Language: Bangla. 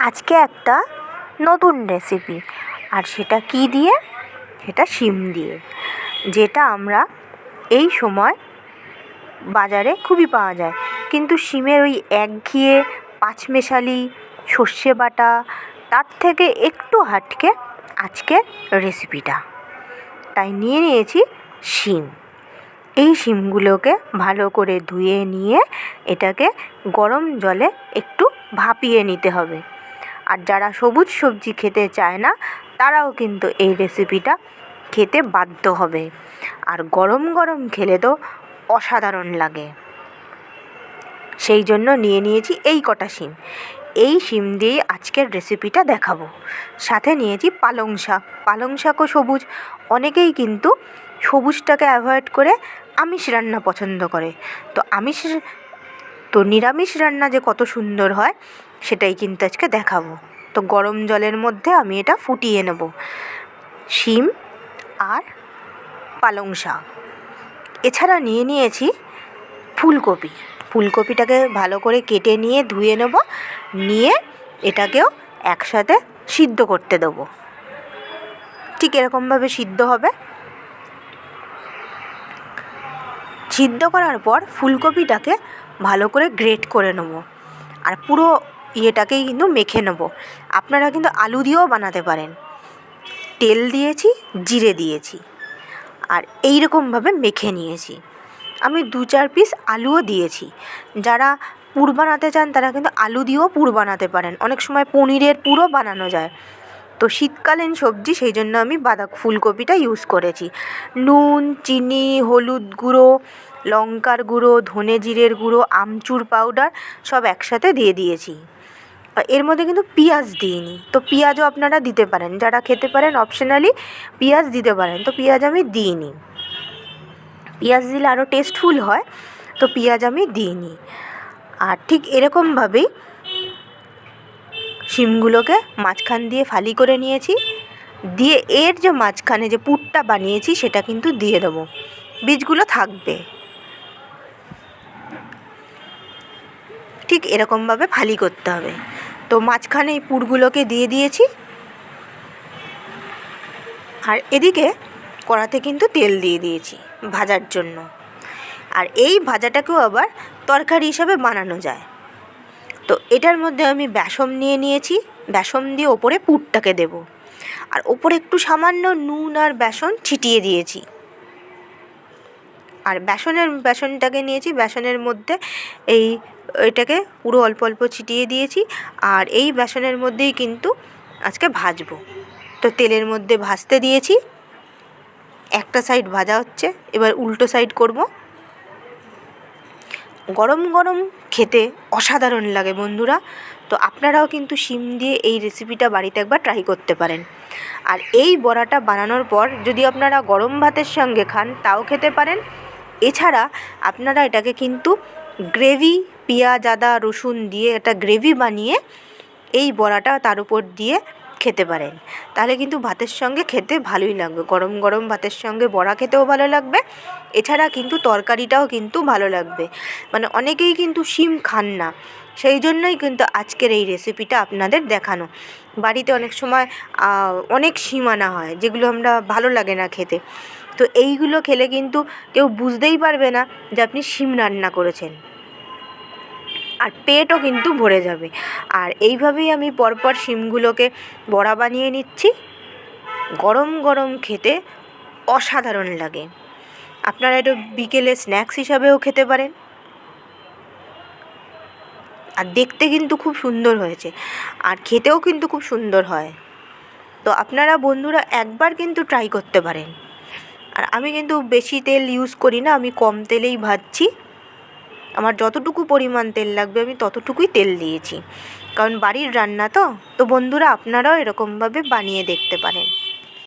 আজকে একটা নতুন রেসিপি আর সেটা কী দিয়ে? সেটা শিম দিয়ে। যেটা আমরা এই সময় বাজারে খুবই পাওয়া যায়। কিন্তু শিমের ওই একঘেয়ে পাঁচমেশালি সর্ষে বাটা, তার থেকে একটু হাটকে আজকের রেসিপিটা তাই নিয়ে নিয়েছি শিম। এই শিমগুলোকে ভালো করে ধুয়ে নিয়ে এটাকে গরম জলে একটু ভাপিয়ে নিতে হবে। আর যারা সবুজ সবজি খেতে চায় না, তারাও কিন্তু এই রেসিপিটা খেতে বাধ্য হবে। আর গরম গরম খেলে তো অসাধারণ লাগে। সেই জন্য নিয়ে নিয়েছি এই কটা শিম। এই শিম দিয়েই আজকের রেসিপিটা দেখাবো। সাথে নিয়েছি পালং শাক। পালং শাকও সবুজ। অনেকেই কিন্তু সবুজটাকে অ্যাভয়েড করে আমিষ রান্না পছন্দ করে। তো আমিষ তো নিরামিষ রান্না যে কত সুন্দর হয়, সেটাই কিন্তু আজকে দেখাবো। তো গরম জলের মধ্যে আমি এটা ফুটিয়ে নেব। শিম আর পালং শাক। এছাড়া নিয়ে নিয়েছি ফুলকপি। ফুলকপিটাকে ভালো করে কেটে নিয়ে ধুয়ে নেব। নিয়ে এটাকেও একসাথে সিদ্ধ করতে দেবো। ঠিক এরকমভাবে সিদ্ধ হবে। সিদ্ধ করার পর ফুলকপিটাকে ভালো করে গ্রেট করে নেব। আর পুরো ইয়েটাকেই কিন্তু মেখে নেব। আপনারা কিন্তু আলু দিয়েও বানাতে পারেন। তেল দিয়েছি, জিরে দিয়েছি। আর এই রকমভাবে মেখে নিয়েছি। আমি দু চার পিস আলুও দিয়েছি। যারা পুর বানাতে চান তারা কিন্তু আলু দিয়েও পুর বানাতে পারেন। অনেক সময় পনিরের পুরও বানানো যায়। তো শীতকালীন সবজি, সেই জন্য আমি বাঁধা ফুলকপিটা ইউজ করেছি। নুন, চিনি, হলুদ গুঁড়ো, লঙ্কার গুঁড়ো, ধনে জিরের গুঁড়ো, আমচুর পাউডার সব একসাথে দিয়ে দিয়েছি। এর মধ্যে কিন্তু পিঁয়াজ দিইনি। তো পিঁয়াজও আপনারা দিতে পারেন। যারা খেতে পারেন অপশনালি পিঁয়াজ দিতে পারেন। তো পিঁয়াজ আমি দিইনি। পেঁয়াজ দিলে আরও টেস্টফুল হয়। তো পিঁয়াজ আমি দিইনি। আর ঠিক এরকমভাবেই শিমগুলোকে মাঝখান দিয়ে ফালি করে নিয়েছি। দিয়ে এর যে মাঝখানে যে পুরটা বানিয়েছি, সেটা কিন্তু দিয়ে দেবো। বীজগুলো থাকবে। ঠিক এরকমভাবে ফালি করতে হবে। তো মাঝখানে এই পুরগুলোকে দিয়ে দিয়েছি। আর এদিকে কড়াতে কিন্তু তেল দিয়ে দিয়েছি ভাজার জন্য। আর এই ভাজাটাকেও আবার তরকারি হিসাবে বানানো যায়। এটার মধ্যে আমি বেসন নিয়ে নিয়েছি। বেসন দিয়ে ওপরে পুরটাকে দেব। আর ওপরে একটু সামান্য নুন আর বেসন ছিটিয়ে দিয়েছি। আর বেসনের, বেসনটাকে নিয়েছি। বেসনের মধ্যে এই, এটাকে পুরো অল্প অল্প ছিটিয়ে দিয়েছি। আর এই বেসনের মধ্যেই কিন্তু আজকে ভাজবো। তো তেলের মধ্যে ভাজতে দিয়েছি। একটা সাইড ভাজা হচ্ছে। এবার উল্টো সাইড করব। গরম গরম খেতে অসাধারণ লাগে বন্ধুরা। তো আপনারাও কিন্তু শিম দিয়ে এই রেসিপিটা বাড়িতে একবার ট্রাই করতে পারেন। আর এই বড়াটা বানানোর পর যদি আপনারা গরম ভাতের সঙ্গে খান, তাও খেতে পারেন। এছাড়া আপনারা এটাকে কিন্তু গ্রেভি পেঁয়াজ, আদা, রসুন দিয়ে একটা গ্রেভি বানিয়ে এই বড়াটা তার উপর দিয়ে খেতে পারেন। তাহলে কিন্তু ভাতের সঙ্গে খেতে ভালোই লাগবে। গরম গরম ভাতের সঙ্গে বড়া খেতেও ভালো লাগবে। এছাড়া কিন্তু তরকারিটাও কিন্তু ভালো লাগবে। মানে অনেকেই কিন্তু শিম খান না। সেই জন্যই কিন্তু আজকের এই রেসিপিটা আপনাদের দেখানো। বাড়িতে অনেক সময় অনেক শিম আনা হয়, যেগুলো আমরা ভালো লাগে না খেতে। তো এইগুলো খেলে কিন্তু কেউ বুঝতেই পারবে না যে আপনি শিম রান্না করেছেন। আর পেটও কিন্তু ভরে যাবে। আর এইভাবেই আমি পরপর শিমগুলোকে বড়া বানিয়ে নিচ্ছি। গরম গরম খেতে অসাধারণ লাগে। আপনারা একটু বিকেলে স্ন্যাক্স হিসাবেও খেতে পারেন। আর দেখতে কিন্তু খুব সুন্দর হয়েছে। আর খেতেও কিন্তু খুব সুন্দর হয়। তো আপনারা বন্ধুরা একবার কিন্তু ট্রাই করতে পারেন। আর আমি কিন্তু বেশি তেল ইউজ করি না, আমি কম তেলেই ভাজছি। আমার যতটুকু পরিমাণ তেল লাগবে আমি ততটুকুই তেল দিয়েছি। কারণ বাড়ির রান্না তো তো বন্ধুরা আপনারাও এরকমভাবে বানিয়ে দেখতে পারেন।